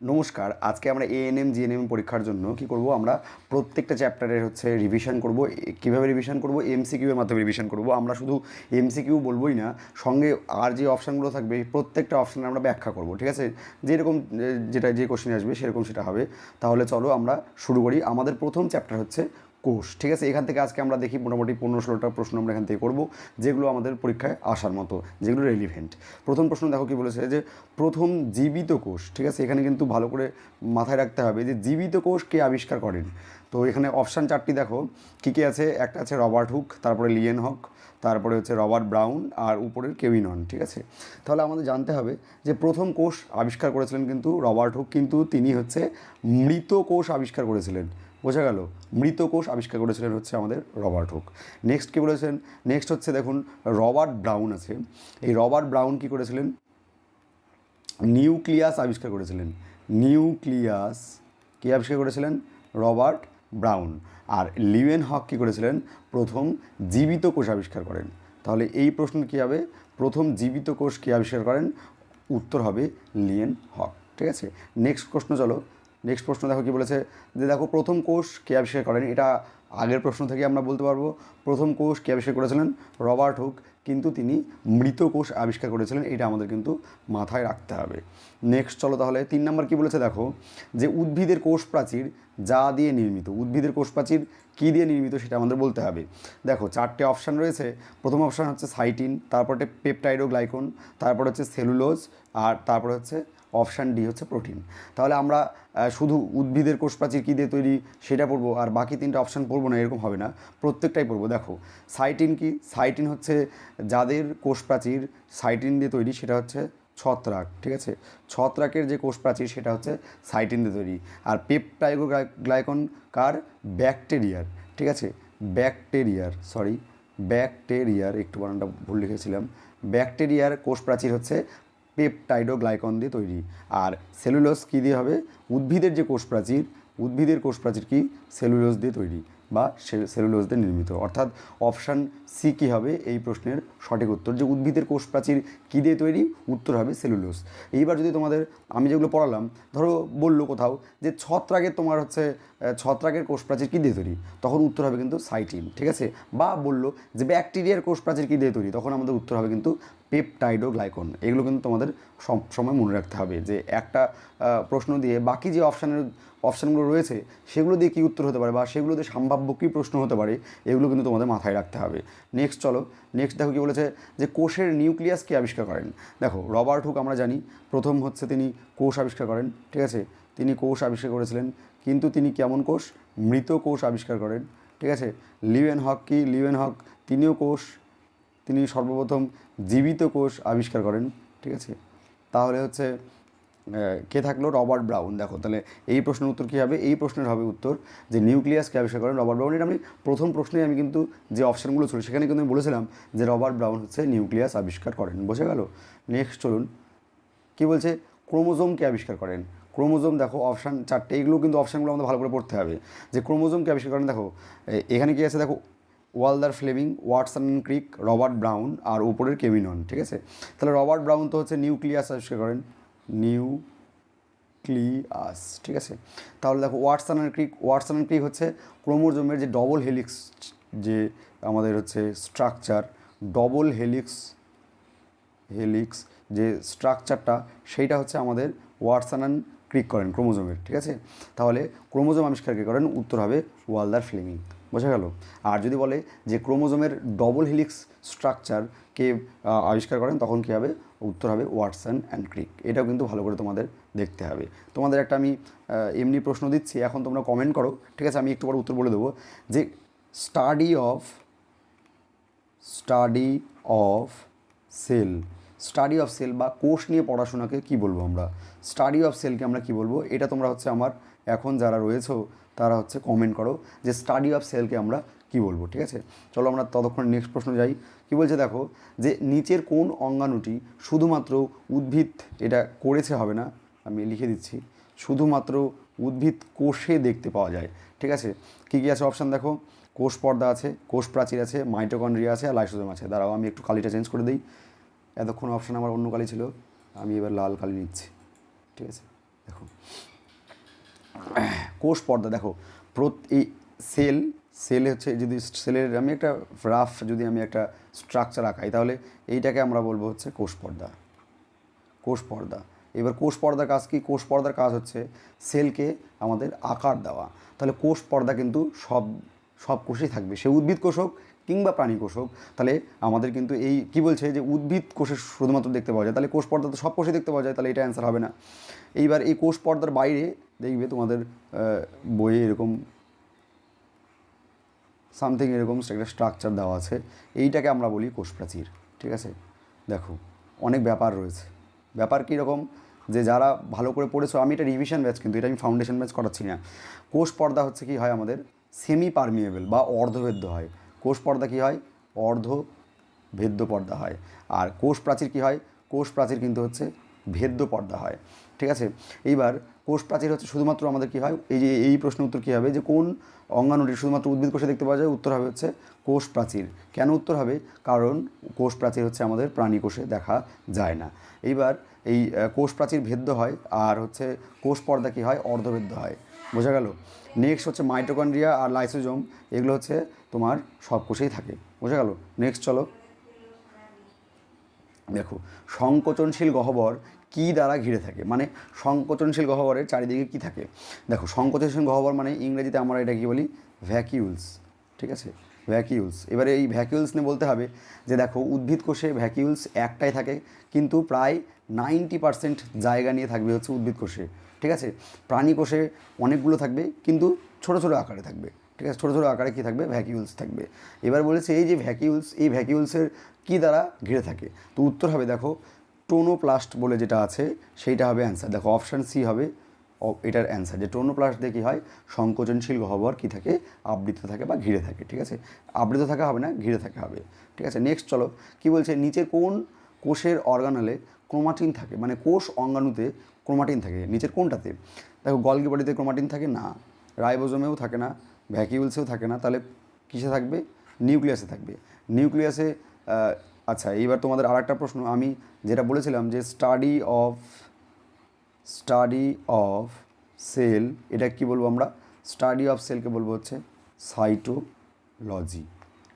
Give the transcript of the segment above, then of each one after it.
নমস্কার, আজকে আমরা এএনএম জিএনএম পরীক্ষার জন্য কি করব? আমরা প্রত্যেকটা চ্যাপ্টারের হচ্ছে রিভিশন করব। কীভাবে রিভিশন করব? এমসিকিউ এর মাধ্যমে রিভিশন করব। আমরা শুধু এমসিকিউ বলবোই না, সঙ্গে আর যে অপশানগুলো থাকবে, প্রত্যেকটা অপশান আমরা ব্যাখ্যা করব, ঠিক আছে? যেরকম যেটা, যে কোশ্চেন আসবে, সেরকম সেটা হবে। তাহলে চলো আমরা শুরু করি। আমাদের প্রথম চ্যাপ্টার হচ্ছে কোষ। ঠিক আছে? এখান থেকে আজকে আমরা দেখি মোটামুটি পনেরো ষোলোটা প্রশ্ন আমরা এখান থেকে করব, যেগুলো আমাদের পরীক্ষায় আসার মতো, যেগুলো রেলিভেন্ট প্রথম প্রশ্ন দেখো কি বলেছে যে, প্রথম জীবিত কোষ, ঠিক আছে? এখানে কিন্তু ভালো করে মাথায় রাখতে হবে যে, জীবিত কোষ কে আবিষ্কার করেন? তো এখানে অপশান চারটি দেখো, কী কী আছে? একটা আছে রবার্ট হুক, তারপরে লিয়েন হক, তারপরে হচ্ছে রবার্ট ব্রাউন, আর উপরের কেউই নন ঠিক আছে? তাহলে আমাদের জানতে হবে যে, প্রথম কোষ আবিষ্কার করেছিলেন কিন্তু রবার্ট হুক, কিন্তু তিনি হচ্ছে মৃত কোষ আবিষ্কার করেছিলেন। বোঝা গেল, মৃত কোষ আবিষ্কার করেছিলেন হচ্ছে আমাদের রবার্ট হুক। নেক্সট কী বলেছেন? নেক্সট হচ্ছে দেখুন, রবার্ট ব্রাউন আছে। এই রবার্ট ব্রাউন কী করেছিলেন? নিউক্লিয়াস আবিষ্কার করেছিলেন। নিউক্লিয়াস কী আবিষ্কার করেছিলেন? Robert Brown. আর লিওয়েন হক কী করেছিলেন? প্রথম জীবিত কোষ আবিষ্কার করেন। তাহলে এই প্রশ্ন কী হবে? প্রথম জীবিত কোষ কী আবিষ্কার করেন? উত্তর হবে লিয়েন হক। ঠিক আছে? নেক্সট প্রশ্ন চলো। নেক্সট প্রশ্ন দেখো কি বলেছে? যে দেখো, প্রথম কোষ কে আবিষ্কার করেন? এটা আগের প্রশ্ন থেকে আমরা বলতে পারব। প্রথম কোষ কে আবিষ্কার করেছিলেন? Robert Hooke. কিন্তু তিনি মৃত কোষ আবিষ্কার করেছিলেন, এটা আমাদের কিন্তু মাথায় রাখতে হবে। নেক্সট চলো তাহলে। তিন নম্বর কি বলেছে দেখো? যে উদ্ভিদের কোষ প্রাচীর যা দিয়ে নির্মিত। উদ্ভিদের কোষ প্রাচীর কী দিয়ে নির্মিত সেটা আমাদের বলতে হবে। দেখো, চারটে অপশান রয়েছে। প্রথম অপশান হচ্ছে সাইটিন, তারপরে পেপটাইডোগ্লাইকন তারপর হচ্ছে সেলুলোজ আর তারপর হচ্ছে অপশান ডি হচ্ছে প্রোটিন। তাহলে আমরা শুধু উদ্ভিদের কোষ প্রাচীর কী দিয়ে তৈরি সেটা পড়ব, আর বাকি তিনটা অপশান পড়ব না, এরকম হবে না। প্রত্যেকটাই পড়ব। দেখো, সাইটিন কি? সাইটিন হচ্ছে যাদের কোষ প্রাচীর সাইটিন দিয়ে তৈরি, সেটা হচ্ছে ছত্রাক, ঠিক আছে? ছত্রাকের যে কোষ প্রাচীর সেটা হচ্ছে সাইটিন দিয়ে তৈরি। আর পেপটাইগো গ্লাইকন কার? ব্যাকটেরিয়ার, ঠিক আছে? ব্যাকটেরিয়ার সরি ব্যাকটেরিয়ার, একটু বানানটা ভুল লিখেছিলাম। ব্যাকটেরিয়ার কোষ প্রাচীর হচ্ছে পেপটাইডোগ্লাইকন দিয়ে তৈরি। আর সেলুলোজ কী দিয়ে হবে? উদ্ভিদের যে কোষ প্রাচীর উদ্ভিদের কোষ প্রাচীর কি? সেলুলোজ দিয়ে তৈরি বা সে- সেলুলোজ দিয়ে নির্মিত। অর্থাৎ অপশান সি কী হবে? এই প্রশ্নের সঠিক উত্তর। যে উদ্ভিদের কোষ প্রাচীর কী দিয়ে তৈরি? উত্তর হবে সেলুলোজ। এইবার যদি তোমাদের আমি যেগুলো পড়ালাম, ধরো বলল কোথাও যে ছত্রাকের তোমার হচ্ছে ছত্রাকের কোষ প্রাচীর কী দিয়ে তৈরি? তখন উত্তর হবে কিন্তু সাইটিন, ঠিক আছে? বা বলল যে ব্যাকটেরিয়ার কোষ প্রাচীর কী দিয়ে তৈরি? তখন আমাদের উত্তর হবে কিন্তু পেপটাইডোগ্লাইকন এগুলো কিন্তু তোমাদের সব সময় মনে রাখতে হবে যে একটা প্রশ্ন দিয়ে বাকি যে অপশানের, অপশানগুলো রয়েছে, সেগুলো দিয়ে কী উত্তর হতে পারে বা সেগুলো দিয়ে সম্ভাব্য কী প্রশ্ন হতে পারে, এগুলো কিন্তু তোমাদের মাথায় রাখতে হবে। নেক্সট চলো নেক্সট দেখো কী বলেছে যে কোষের নিউক্লিয়াস কে আবিষ্কার করেন? দেখো, রবার্ট হুক আমরা জানি, প্রথম হচ্ছে তিনি কোষ আবিষ্কার করেন, ঠিক আছে? তিনি কোষ আবিষ্কার করেছিলেন, কিন্তু তিনি কেমন কোষ? মৃত কোষ আবিষ্কার করেন, ঠিক আছে? লিওয়েন হক কি? লিওয়েন হক তিনিও কোষ তিনি সর্বপ্রথম জীবিত কোষ আবিষ্কার করেন, ঠিক আছে? তাহলে হচ্ছে কে থাকল? Robert Brown. দেখো, তাহলে এই প্রশ্নের উত্তর কী হবে? এই প্রশ্নের হবে উত্তর যে নিউক্লিয়াসকে আবিষ্কার করেন রবার্ট ব্রাউন। এটা আমি প্রথম প্রশ্নে আমি কিন্তু যে অপশানগুলো ছিল, সেখানে কিন্তু আমি বলেছিলাম যে রবার্ট ব্রাউন হচ্ছে নিউক্লিয়াস আবিষ্কার করেন। বোঝা গেল। নেক্সট চলুন। কী বলছে? ক্রোমোজোমকে আবিষ্কার করেন। ক্রোমোজোম, দেখো, অপশান চারটে, এগুলো কিন্তু অপশানগুলো আমাদের ভালো করে পড়তে হবে। যে ক্রোমোজোমকে আবিষ্কার করেন, দেখো এখানে কি আছে? দেখো Walther Flemming, Watson Crick, Robert Brown আর উপরের কেভিনন ঠিক আছে? তাহলে রবার্ট ব্রাউন তো হচ্ছে নিউক্লিয়াস আবিষ্কার করেন নিউ ক্লিয়াস ঠিক আছে? তাহলে দেখো, Watson and Crick, Watson and Crick হচ্ছে ক্রোমোজোমের যে ডবল হেলিক্স যে আমাদের হচ্ছে স্ট্রাকচার ডবল হেলিক্স হেলিক্স যে স্ট্রাকচারটা সেইটা হচ্ছে আমাদের ওয়াটসন অ্যান্ড ক্রিক করেন ক্রোমোজোমের, ঠিক আছে? তাহলে ক্রোমোজোম আবিষ্কার করেন? উত্তর হবে ওয়ালদার ফ্লেমিং। বোঝা গেল। আর যদি বলে যে ক্রোমোজোমের ডবল হিলিক্স স্ট্রাকচার কে আবিষ্কার করেন, তখন কী হবে? উত্তর হবে ওয়াটসন অ্যান্ড ক্রিক। এটাও কিন্তু ভালো করে তোমাদের দেখতে হবে। তোমাদের একটা আমি এমনি প্রশ্ন দিচ্ছি, এখন তোমরা কমেন্ট করো। ঠিক আছে, আমি একটু পরে উত্তর বলে দেবো যে study of study of cell study of cell বা কোষ নিয়ে পড়াশোনাকে কি বলব আমরা? স্টাডি অফ সেলকে আমরা কি বলব? এটা তোমরা হচ্ছে আমার, এখন যারা রয়েছো তারা হচ্ছে কমেন্ট করো যে স্টাডি অফ সেলকে আমরা কি বলব, ঠিক আছে? চলো আমরা ততক্ষণ নেক্সট প্রশ্ন যাই। কি বলছে দেখো যে নিচের কোন অঙ্গাণুটি শুধুমাত্র উদ্ভিদ এটা করেছে হবে না? আমি লিখে দিচ্ছি, শুধুমাত্র উদ্ভিদ কোষে দেখতে পাওয়া যায়, ঠিক আছে? কী কী আছে অপশান দেখো? কোষ পর্দা আছে, কোষ প্রাচীর আছে মাইটোকন্ড্রিয়া আছে, আর লাইসোজোম আছে। দাঁড়াও, আমি একটু কালিটা চেঞ্জ করে দিই। এতক্ষণ অপশান আমার অন্য কালি ছিল, আমি এবার লাল কালি নিচ্ছি, ঠিক আছে? দেখো। কোষ পর্দা, দেখো, প্রতি সেল সেল হচ্ছে যদি সেলের, আমি একটা রাফ যদি আমি একটা স্ট্রাকচার আঁকাই, তাহলে এইটাকে আমরা বলব হচ্ছে কোষ পর্দা। কোষ পর্দা। এবার কোষ পর্দার কাজ কি? কোষ পর্দার কাজ হচ্ছে সেলকে আমাদের আকার দেওয়া। তাহলে কোষ পর্দা কিন্তু সব সব কোষেই থাকবে। সে উদ্ভিদ কোষ হোক কিংবা প্রাণী কোষ হোক, তাহলে আমাদের কিন্তু এই কি বলছে যে উদ্ভিদ কোষে শুধুমাত্র দেখতে পাওয়া যায়। তাহলে কোষ পর্দা তো সব কোষে দেখতে পাওয়া যায়, তাহলে এটা অ্যান্সার হবে না। এইবার এই কোষ পর্দার বাইরে দেখবে তোমাদের বইয়ে এরকম সামথিং এরকম একটা স্ট্রাকচার দেওয়া আছে। এইটাকে আমরা বলি কোষ প্রাচীর, ঠিক আছে? দেখো, অনেক ব্যাপার রয়েছে। ব্যাপার কীরকম যে যারা ভালো করে পড়েছো, আমি এটা রিভিশন ব্যাচ কিন্তু এটা আমি ফাউন্ডেশন ব্যাচ করাচ্ছি না। কোষ পর্দা হচ্ছে কি হয় আমাদের সেমি পারমিয়েবল বা অর্ধবেদ্য হয়। কোষ পর্দা কি হয়? অর্ধ ভেদ্য পর্দা হয়। আর কোষ প্রাচীর কি হয়? কোষ প্রাচীর কিন্তু হচ্ছে ভেদ্য পর্দা হয়। ঠিক আছে? এইবার কোষ প্রাচীর হচ্ছে শুধুমাত্র আমাদের কী হয়? এই যে, এই প্রশ্ন উত্তর কী হবে? যে কোন অঙ্গাণুটি শুধুমাত্র উদ্ভিদ কোষে দেখতে পাওয়া যায়? উত্তর হবে হচ্ছে কোষ প্রাচীর কেন উত্তর হবে? কারণ কোষ প্রাচীর হচ্ছে আমাদের প্রাণী কোষে দেখা যায় না। এইবার এই কোষ প্রাচীর ভেদ্য হয় আর হচ্ছে কোষ পর্দা কী হয়? অর্ধভেদ্য হয়। বোঝা গেল? নেক্সট হচ্ছে মাইটোকন্ড্রিয়া আর লাইসোজোম। এগুলো হচ্ছে তোমার সব কোষেই থাকে। বোঝা গেল? নেক্সট চলো। দেখো, সংকোচনশীল গহ্বর কি দ্বারা ঘিরে থাকে? মানে সংকোচনশীল গহ্বরের চারিদিকে কি থাকে? দেখো, সংকোচনশীল গহ্বর মানে ইংরেজিতে আমরা এটা কি বলি? ভ্যাকিউলস ঠিক আছে? ভ্যাকিউলস এবারে এই ভ্যাকিউলস নিয়ে বলতে হবে যে, দেখো, উদ্ভিদ কোষে ভ্যাকিউলস একটাই থাকে, কিন্তু প্রায় নাইনটি পার্সেন্ট জায়গা নিয়ে থাকবে হচ্ছে উদ্ভিদ কোষে, ঠিক আছে? প্রাণী কোষে অনেকগুলো থাকবে, কিন্তু ছোট ছোট আকারে থাকবে। ঠিক আছে, ছোটো ছোটো আকারে কী থাকবে? ভ্যাকিউলস থাকবে। এবার বলেছে এই যে ভ্যাকিউলস এই ভ্যাকিউলসের কী দ্বারা ঘিরে থাকে? তো উত্তর হবে, দেখো, টোনোপ্লাস্ট বলে যেটা আছে, সেইটা হবে অ্যান্সার দেখো অপশান সি হবে এটার অ্যান্সার যে টোনোপ্লাস্ট দিয়ে কী হয়? সংকোচনশীল গহ্বর কী থাকে? আবৃত থাকে বা ঘিরে থাকে, ঠিক আছে? আবৃত থাকা হবে না, ঘিরে থাকা হবে, ঠিক আছে? নেক্সট চলো, কী বলছে? নিচের কোন কোষের অর্গানালে ক্রোমাটিন থাকে? মানে কোষ অঙ্গাণুতে ক্রোমাটিন থাকে, নিচের কোনটাতে? দেখো, গলগি বডিতে ক্রোমাটিন থাকে না, রাইবোজোমেও থাকে না ভ্যাকিউলসেও থাকে না, তাহলে কিসে থাকবে? নিউক্লিয়াসে থাকবে। নিউক্লিয়াসে আচ্ছা এইবার তোমাদের আর একটা প্রশ্ন, আমি যেটা বলেছিলাম যে study of study of cell এটা কি বলব আমরা? স্টাডি অফ সেলকে বলব হচ্ছে সাইটোলজি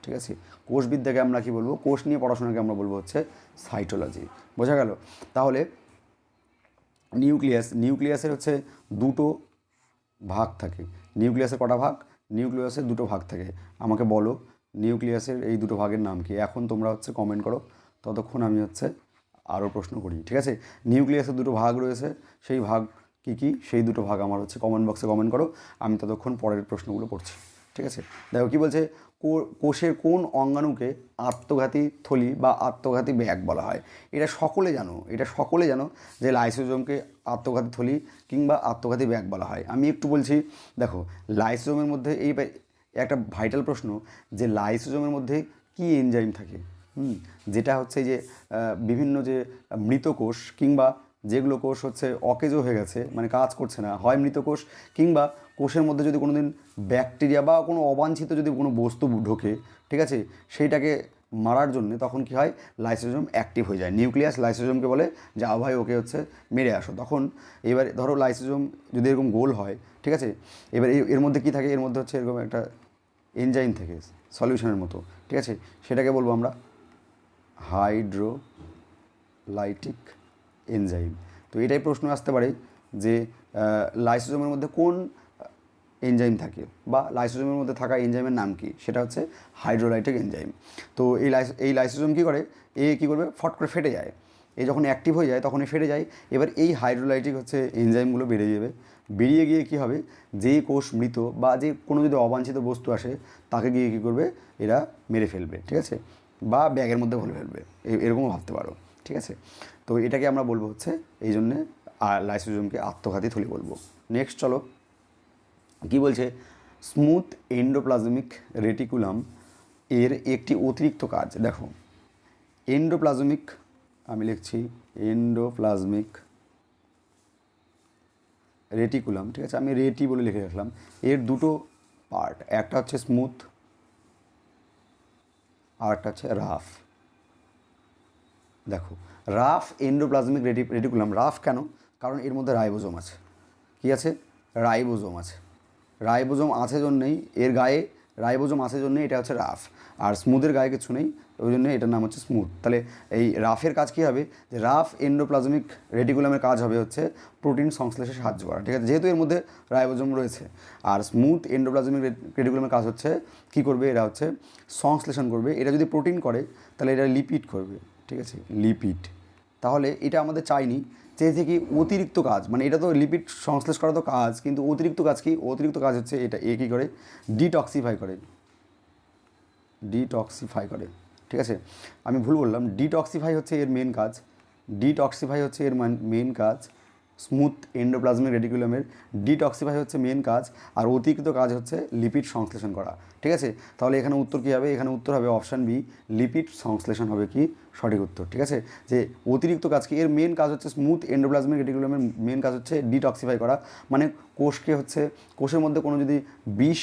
ঠিক আছে? কোষবিদ্যাকে আমরা কি বলব? কোষ নিয়ে পড়াশোনাকে আমরা বলব হচ্ছে সাইটোলজি বোঝা গেল? তাহলে নিউক্লিয়াস, নিউক্লিয়াসের হচ্ছে দুটো ভাগ থাকে, নিউক্লিয়াসের কটা ভাগ? নিউক্লিয়াসের দুটো ভাগ থাকে। আমাকে বলো, নিউক্লিয়াসের এই দুটো ভাগের নাম কি? এখন তোমরা হচ্ছে কমেন্ট করো, ততক্ষণ আমি হচ্ছে আরও প্রশ্ন করি, ঠিক আছে? নিউক্লিয়াসের দুটো ভাগ রয়েছে, সেই ভাগ কি কি? সেই দুটো ভাগ আমার হচ্ছে কমেন্ট বক্সে কমেন্ট করো, আমি ততক্ষণ পরের প্রশ্নগুলো পড়ছি, ঠিক আছে? দেখো কী বলছে কোষের কোন অঙ্গাণুকে আত্মঘাতী থলি বা আত্মঘাতী ব্যাগ বলা হয়? এটা সকলে জানো, এটা সকলে জানো যে লাইসোজোমকে আত্মঘাতী থলি কিংবা আত্মঘাতী ব্যাগ বলা হয়। আমি একটু বলছি, দেখো, লাইসোজোমের মধ্যে এই একটা ভাইটাল প্রশ্ন যে লাইসোজোমের মধ্যে কি এনজাইম থাকে? হুম, যেটা হচ্ছে যে বিভিন্ন যে মৃত কোষ কিংবা যেগুলো কোষ হচ্ছে অকেজো হয়ে গেছে মানে কাজ করছে না, হয় মৃত কোষ কিংবা কোষের মধ্যে যদি কোনো দিন ব্যাকটেরিয়া বা কোনো অবাঞ্ছিত যদি কোনো বস্তু ঢোকে, ঠিক আছে, সেইটাকে মারার জন্য তখন কি হয়? লাইসোজোম অ্যাক্টিভ হয়ে যায়। নিউক্লিয়াস লাইসোজোমকে বলে, যে আ ভাই ওকে হচ্ছে মেরে আসো। তখন এবার ধরো লাইসোজোম যদি এরকম গোল হয়, ঠিক আছে, এবার এর- এর মধ্যে কি থাকে? এর মধ্যে হচ্ছে এরকম একটা এনজাইম থাকে সলিউশনের মতো, ঠিক আছে? সেটাকে বলব আমরা হাইড্রোলাইটিক এনজাইম তো এটাই প্রশ্ন আসতে পারে যে লাইসোজোমের মধ্যে কোন এনজাইম থাকে বা লাইসোজোমের মধ্যে থাকা এনজাইমের নাম কি? সেটা হচ্ছে হাইড্রোলাইটিক এনজাইম তো এই এই লাইসোজোম কী করে? এ কী করবে? ফট করে ফেটে যায়। এ যখন অ্যাক্টিভ হয়ে যায়, তখনই ফেটে যায়। এবার এই হাইড্রোলাইটিক হচ্ছে এনজাইমগুলো বেড়ে যাবে। বেরিয়ে গিয়ে কী হবে? যেই কোষ মৃত বা যে কোনো যদি অবাঞ্ছিত বস্তু আসে, তাকে গিয়ে কী করবে? এরা মেরে ফেলবে, ঠিক আছে? বা ব্যাগের মধ্যে ভরে ফেলবে। এরকমও ভাবতে পারো, ঠিক আছে? তো এটাকে আমরা বলব হচ্ছে এই জন্যে লাইসোজোমকে আত্মঘাতী থলি বলব। নেক্সট চলো কি বলছে? স্মুথ এন্ডোপ্লাজমিক রেটিকুলাম এর একটি অতিরিক্ত কাজ। দেখো, এন্ডোপ্লাজমিক, আমি লিখছি, এন্ডোপ্লাজমিক রেটিকুলাম, ঠিক আছে? আমি রেটি বলে লিখে রাখলাম। এর দুটো পার্ট, একটা হচ্ছে স্মুথ আর একটা হচ্ছে রাফ। দেখো, rough endoplasmic reti, reticulum, rough কেন? কারণ এর মধ্যে রাইবোজোম আছে। কি আছে? রাইবোজোম আছে। রাইবোজোম আছে জন্যেই, এর গায়ে রাইবোজম আছে জন্যই এটা হচ্ছে রাফ। আর স্মুথের গায়ে কিছু নেই, ওই জন্য এটার নাম হচ্ছে স্মুথ তাহলে এই রাফের কাজ কী হবে? যে রাফ এন্ডোপ্লাজমিক রেটিকুলামের কাজ হবে হচ্ছে প্রোটিন সংশ্লেষে সাহায্য করা। ঠিক আছে? যেহেতু এর মধ্যে রাইবোজোম রয়েছে, আর স্মুথ এন্ডোপ্লাজমিক রেটিকুলামের কাজ হচ্ছে কি করবে? এরা হচ্ছে সংশ্লেষণ করবে। এটা যদি প্রোটিন করে, তাহলে এটা লিপিড করবে। ঠিক আছে? লিপিড তাহলে এটা আমাদের চাইনি। চেয়েছে থেকে অতিরিক্ত কাজ মানে এটা তো লিপিড সংশ্লেষ করা তো কাজ, কিন্তু অতিরিক্ত কাজ কি? অতিরিক্ত কাজ হচ্ছে এটা, এ কী করে? ডিটক্সিফাই করে। ডিটক্সিফাই করে, ঠিক আছে? আমি ভুল বললাম ডিটক্সিফাই হচ্ছে এর মেন কাজ ডিটক্সিফাই হচ্ছে এর মেন কাজ স্মুথ এন্ডোপ্লাজমিক রেডিকুলামের ডিটক্সিফাই হচ্ছে মেন কাজ আর অতিরিক্ত কাজ হচ্ছে লিপিড সংশ্লেষণ করা। ঠিক আছে? তাহলে এখানে উত্তর কী হবে? এখানে উত্তর হবে অপশান বি লিপিড সংশ্লেষণ হবে কি? সঠিক উত্তর। ঠিক আছে? যে অতিরিক্ত কাজ কি? এর মেন কাজ হচ্ছে স্মুথ এন্ডোপ্লাজমিক রেটিকুলামের মেন কাজ হচ্ছে ডিটক্সিফাই করা। মানে কোষকে হচ্ছে, কোষের মধ্যে কোনো যদি বিষ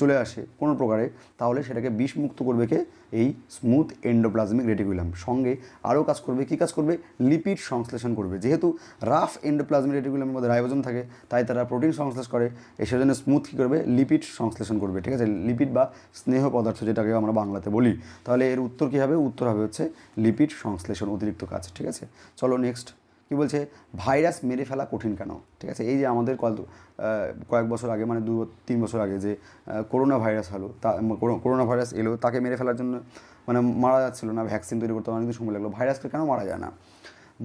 চলে আসে কোনো প্রকারে, তাহলে সেটাকে বিষ মুক্ত করবে কে? এই স্মুথ এন্ডোপ্লাজমিক রেটিকুলাম। সঙ্গে আরও কাজ করবে, কী কাজ করবে? লিপিড সংশ্লেষণ করবে। যেহেতু রাফ এন্ডোপ্লাজমিক রেটিকুলামের মধ্যে রাইবোজোম থাকে, তাই তারা প্রোটিন সংশ্লেষ করে এই সেজন্য স্মুথ কী করবে? লিপিড সংশ্লেষণ করবে, ঠিক আছে? লিপিড বা স্নেহ পদার্থ যেটাকে আমরা বাংলাতে বলি। তাহলে এর উত্তর কী হবে? উত্তর হবে হচ্ছে লিপিড সংশ্লেষণ অতিরিক্ত কাজ, ঠিক আছে? চলো নেক্সট কি বলছে, ভাইরাস মেরে ফেলা কঠিন কেন? ঠিক আছে? এই যে আমাদের কল কয়েক বছর আগে মানে দু, তিন বছর আগে যে করোনা ভাইরাস হলো, তা করোনা ভাইরাস এলো, তাকে মেরে ফেলার জন্য মানে মারা যাচ্ছিল না, ভ্যাকসিন তৈরি করতে অনেকদিন সময় লাগল, ভাইরাসকে কেন মারা যায় না?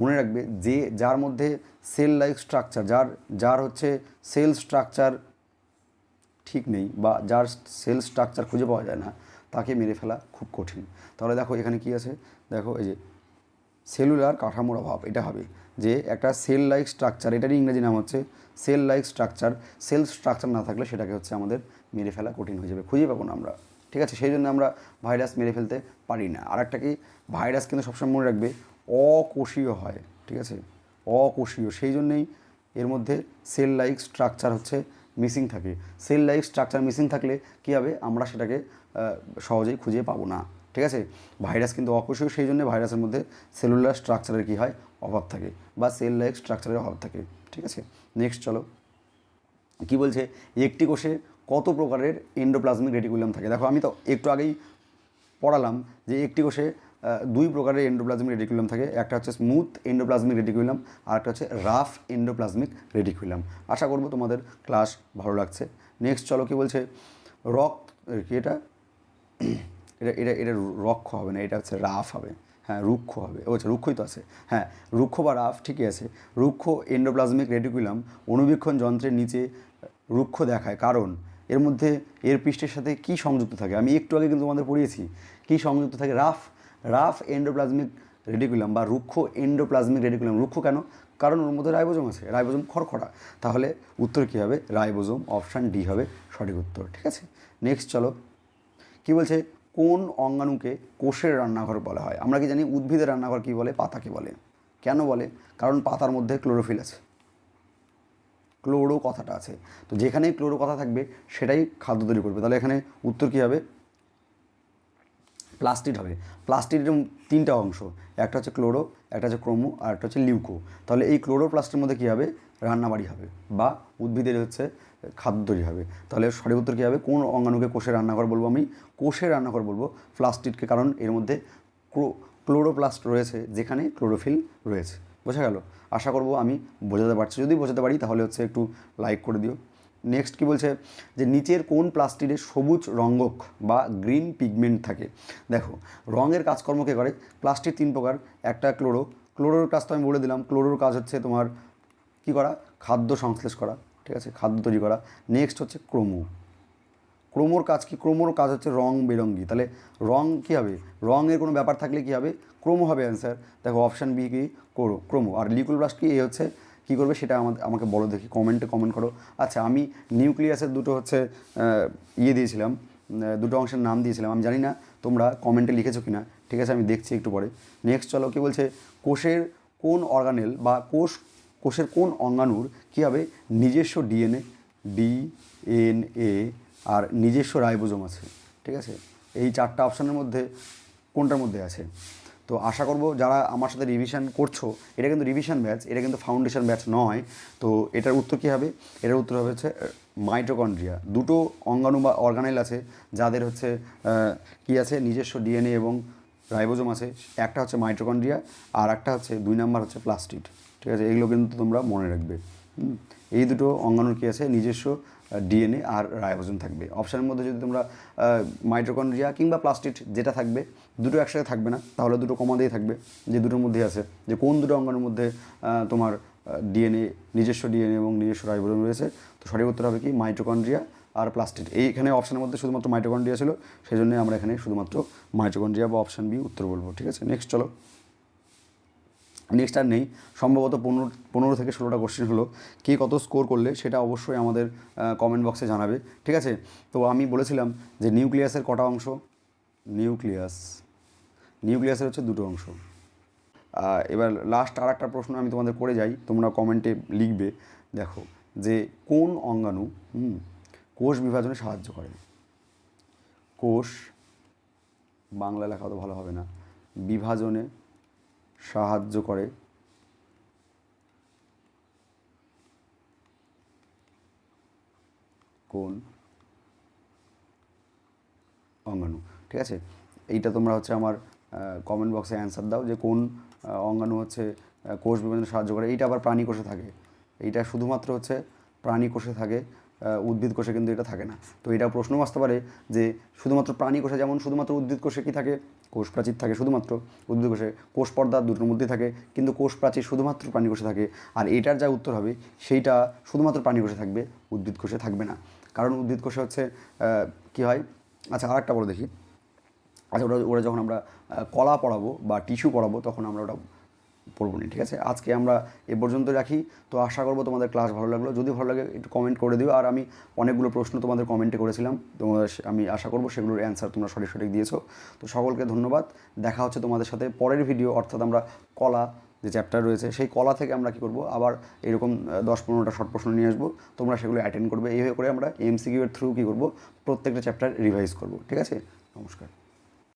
মনে রাখবে যে, যার মধ্যে সেল লাইক স্ট্রাকচার যার যার হচ্ছে সেল স্ট্রাকচার ঠিক নেই, বা যার সেল স্ট্রাকচার খুঁজে পাওয়া যায় না, তাকে মেরে ফেলা খুব কঠিন। তাহলে দেখো, এখানে কি আছে? দেখো, এই যে সেলুলার কাঠামোর অভাব, এটা হবে যে একটা সেল লাইক স্ট্রাকচার এটারই ইংরেজি নাম হচ্ছে cell like structure cell structure না থাকলে সেটাকে হচ্ছে আমাদের মেরে ফেলা কঠিন হয়ে যাবে, খুঁজে পাবো না আমরা, ঠিক আছে? সেই জন্য আমরা ভাইরাস মেরে ফেলতে পারি না। আর একটা কি ভাইরাস কিন্তু সবসময় মনে রাখবে অকোষীয় হয়, ঠিক আছে? অকোষীয়, সেই জন্যেই এর মধ্যে সেল লাইক স্ট্রাকচার হচ্ছে মিসিং থাকে। সেল লাইক স্ট্রাকচার মিসিং থাকলে কী হবে? আমরা সেটাকে সহজেই খুঁজে পাবো না। ঠিক আছে? ভাইরাস কিন্তু অকোষীয় সেই জন্য ভাইরাসের মধ্যে সেলুলার স্ট্রাকচারের কী হয়? অভাব থাকে বা সেল লাইক স্ট্রাকচারের অভাব থাকে। ঠিক আছে? নেক্সট চলো। কি বলছে? একটি কোষে কত প্রকারের এন্ডোপ্লাজমিক রেটিকুলাম থাকে? দেখো, আমি তো একটু আগেই পড়ালাম যে একটি কোষে দুই প্রকারের এন্ডোপ্লাজমিক রেটিকুলাম থাকে। একটা হচ্ছে স্মুথ এন্ডোপ্লাজমিক রেটিকুলাম আর একটা হচ্ছে রাফ এন্ডোপ্লাজমিক রেটিকুলাম আশা করব তোমাদের ক্লাস ভালো লাগছে। নেক্সট চলো, কি বলছে? রক কি এটা? এটা এটা এটা রক্ষ হবে না, এটা হচ্ছে রাফ হবে। হ্যাঁ রুক্ষ হবে। ও আচ্ছা রুক্ষই তো আছে। হ্যাঁ রুক্ষ বা রাফ ঠিকই আছে। রুক্ষ এন্ডোপ্লাজমিক রেটিকুলাম অনুবীক্ষণ যন্ত্রের নিচে রুক্ষ দেখায়। কারণ এর মধ্যে এর পৃষ্ঠের সাথে কি সংযুক্ত থাকে? আমি একটু আগে কিন্তু তোমাদের পড়িয়েছি। কি সংযুক্ত থাকে? রাফ। রাফ এন্ডোপ্লাজমিক রেডিকুলাম বা রুক্ষ এন্ডোপ্লাজমিক রেডিকুলাম রুক্ষ কেন? কারণ ওর মধ্যে রাইবোজোম আছে। রাইবোজোম খড়খড়া। তাহলে উত্তর কী হবে? রাইবোজোম অপশান ডি হবে। সঠিক উত্তর। ঠিক আছে? নেক্সট চলো। কি বলছে? কোন অঙ্গাণুকে কোষের রান্নাঘর বলা হয়? আমরা কি জানি উদ্ভিদের রান্নাঘর কি বলে পাতাকে বলে? কেন বলে? কারণ পাতার মধ্যে ক্লোরোফিল আছে। ক্লোরো কথাটা আছে। তো যেখানেই ক্লোরো কথা থাকবে, সেটাই খাদ্য তৈরি করবে। তাহলে এখানে উত্তর কী হবে? প্লাস্টিড হবে। প্লাস্টিডের তিনটা অংশ। একটা হচ্ছে ক্লোরো একটা হচ্ছে ক্রোমো আর একটা হচ্ছে লিউকো তাহলে এই ক্লোরো প্লাস্টের মধ্যে কী হবে? রান্নাবাড়ি হবে। বা উদ্ভিদের হচ্ছে খাদ্য তৈরি হবে। তাহলে সঠিক উত্তর কী হবে? কোন অঙ্গাণুকে কোষের রান্নাঘর বলব আমি? কোষের রান্নাঘর বলব প্লাস্টিডকে, কারণ এর মধ্যে ক্লোরোপ্লাস্ট রয়েছে, যেখানে ক্লোরোফিল রয়েছে। বোঝা গেল? আশা করব আমি বোঝাতে পারছি। যদি বোঝাতে পারি, তাহলে হচ্ছে একটু লাইক করে দিও। নেক্সট কি বলছে? যে নিচের কোন প্লাস্টিডে সবুজ রঙ্গক বা গ্রিন পিগমেন্ট থাকে? দেখো, রঙের কাজকর্ম কে করে? প্লাস্টিক তিন প্রকার। একটা ক্লোরো ক্লোরোর কাজ তো আমি বলে দিলাম। ক্লোরোর কাজ হচ্ছে তোমার কি করা? খাদ্য সংশ্লেষ করা। ঠিক আছে, খাদ্য তৈরি করা। নেক্সট হচ্ছে ক্রোমো। ক্রোমোর কাজ কি? ক্রোমোর কাজ হচ্ছে রং বেরঙ্গি। তাহলে রং কী হবে? রঙের কোনো ব্যাপার থাকলে কী হবে? ক্রোমো হবে অ্যান্সার দেখো অপশান বি কি? ক্রো, ক্রোমো। আর লিকুইড ব্লাস্ট কি? এ হচ্ছে কী করবে? সেটা আমাদের আমাকে বলো দেখি কমেন্টে কমেন্ট করো। আচ্ছা আমি নিউক্লিয়াসের দুটো হচ্ছে ইয়ে দিয়েছিলাম দুটো অংশের নাম দিয়েছিলাম। আমি জানি না তোমরা কমেন্টে লিখেছো কি না ঠিক আছে, আমি দেখছি একটু পরে। নেক্সট চলো, কি বলছে? কোষের কোন অর্গানেল বা কোষ কোষের কোন অঙ্গাণুর কী হবে নিজস্ব ডিএনএ ডিএনএ আর নিজস্ব রাইবোজোম আছে? ঠিক আছে? এই চারটা অপশানের মধ্যে কোনটার মধ্যে আছে? তো আশা করব যারা আমার সাথে রিভিশন করছ, এটা কিন্তু রিভিশন ব্যাচ এটা কিন্তু ফাউন্ডেশন ব্যাচ নয়। তো এটার উত্তর কী হবে? এটার উত্তর হবে হচ্ছে মাইটোকন্ড্রিয়া দুটো অঙ্গাণু বা অর্গানেল আছে, যাদের হচ্ছে কী আছে? নিজস্ব ডিএনএ এবং রাইবোজোম আছে, একটা হচ্ছে মাইটোকন্ড্রিয়া আর একটা হচ্ছে দুই নাম্বার হচ্ছে প্লাস্টিড। ঠিক আছে? এগুলো কিন্তু তোমরা মনে রাখবে। এই দুটো অঙ্গাণুর কী আছে? নিজস্ব ডিএনএ আর রাইবোজোম থাকবে। অপশানের মধ্যে যদি তোমরা মাইটোকন্ড্রিয়া কিংবা প্লাস্টিড যেটা থাকবে, দুটো একসাথে থাকবে না, তাহলে দুটো কমা দিয়ে থাকবে যে দুটোর মধ্যে আছে। যে কোন দুটো অঙ্গাণুর মধ্যে তোমার ডিএনএ, নিজস্ব ডিএনএ এবং নিজস্ব রাইবোজোম রয়েছে, তো সঠিক উত্তর হবে কি? মাইটোকন্ড্রিয়া আর প্লাস্টিড এইখানে অপশানের মধ্যে শুধুমাত্র মাইটোকন্ড্রিয়া ছিল সেই জন্য আমরা এখানে শুধুমাত্র মাইটোকন্ড্রিয়া বা অপশান বি উত্তর বলব ঠিক আছে? নেক্সট চলো। নেক্সট আর নেই। সম্ভবত পনেরো পনেরো থেকে ষোলোটা কোশ্চেন হলো কে কত স্কোর করলে সেটা অবশ্যই আমাদের কমেন্ট বক্সে জানাবে ঠিক আছে? তো আমি বলেছিলাম যে নিউক্লিয়াসের কটা অংশ? নিউক্লিয়াস নিউক্লিয়াসের হচ্ছে দুটো অংশ। এবার লাস্ট আর একটা প্রশ্ন আমি তোমাদের করে যাই তোমরা কমেন্টে লিখবে দেখো যে কোন অঙ্গাণু হুম, কোষ বিভাজনে সাহায্য করে। কোষ বাংলা লেখা তো ভালো হবে না। বিভাজনে সাহায্য করে। কোন? অঙ্গাণু। ঠিক আছে? এইটা তোমরা হচ্ছে আমার কমেন্ট বক্সে অ্যান্সার দাও যে কোন অঙ্গাণু হচ্ছে কোষ বিভাজনে সাহায্য করে। এইটা আবার প্রাণী কোষে থাকে। এইটা শুধুমাত্র হচ্ছে প্রাণী কোষে থাকে। উদ্ভিদ কোষে কিন্তু এটা থাকে না। তো এটা প্রশ্ন আসতে পারে যে শুধুমাত্র প্রাণী কোষে যেমন শুধুমাত্র উদ্ভিদ কোষে কি থাকে কোষ প্রাচীর থাকে শুধুমাত্র, উদ্ভিদ কোষে কোষ পর্দা দুটোর মধ্যে থাকে, কিন্তু কোষ প্রাচীর শুধুমাত্র প্রাণী কোষে থাকে। আর এটার যা উত্তর হবে, সেইটা শুধুমাত্র প্রাণী কোষে থাকবে, উদ্ভিদ কোষে থাকবে না। কারণ উদ্ভিদ কোষে হচ্ছে কি হয়? আচ্ছা আর একটা বলে দেখি। আচ্ছা ওটা ওরা যখন আমরা কলা পড়াবো বা টিস্যু পড়াবো, তখন আমরা ওটা পড়ব না, ঠিক আছে? আজকে আমরা এ পর্যন্ত রাখি। তো আশা করব তোমাদের ক্লাস ভালো লাগল। যদি ভালো লাগে, একটু কমেন্ট করে দিও। আর আমি অনেকগুলো প্রশ্ন তোমাদের কমেন্টে করেছিলাম। তোমাদের আমি আশা করব সেগুলোর অ্যান্সার তোমরা সঠিক সঠিক দিয়েছ। তো সকলকে ধন্যবাদ। দেখা হচ্ছে তোমাদের সাথে পরের ভিডিও অর্থাৎ আমরা কলা যে চ্যাপ্টার রয়েছে, সেই কলা থেকে আমরা কী করব? আবার এরকম দশ পনেরোটা শর্ট প্রশ্ন নিয়ে আসব। তোমরা সেগুলো অ্যাটেন্ড করবে। এইভাবে করে আমরা এমসিকিউ এর থ্রু কী করব? প্রত্যেকটা চ্যাপ্টার রিভাইজ করব, ঠিক আছে? নমস্কার।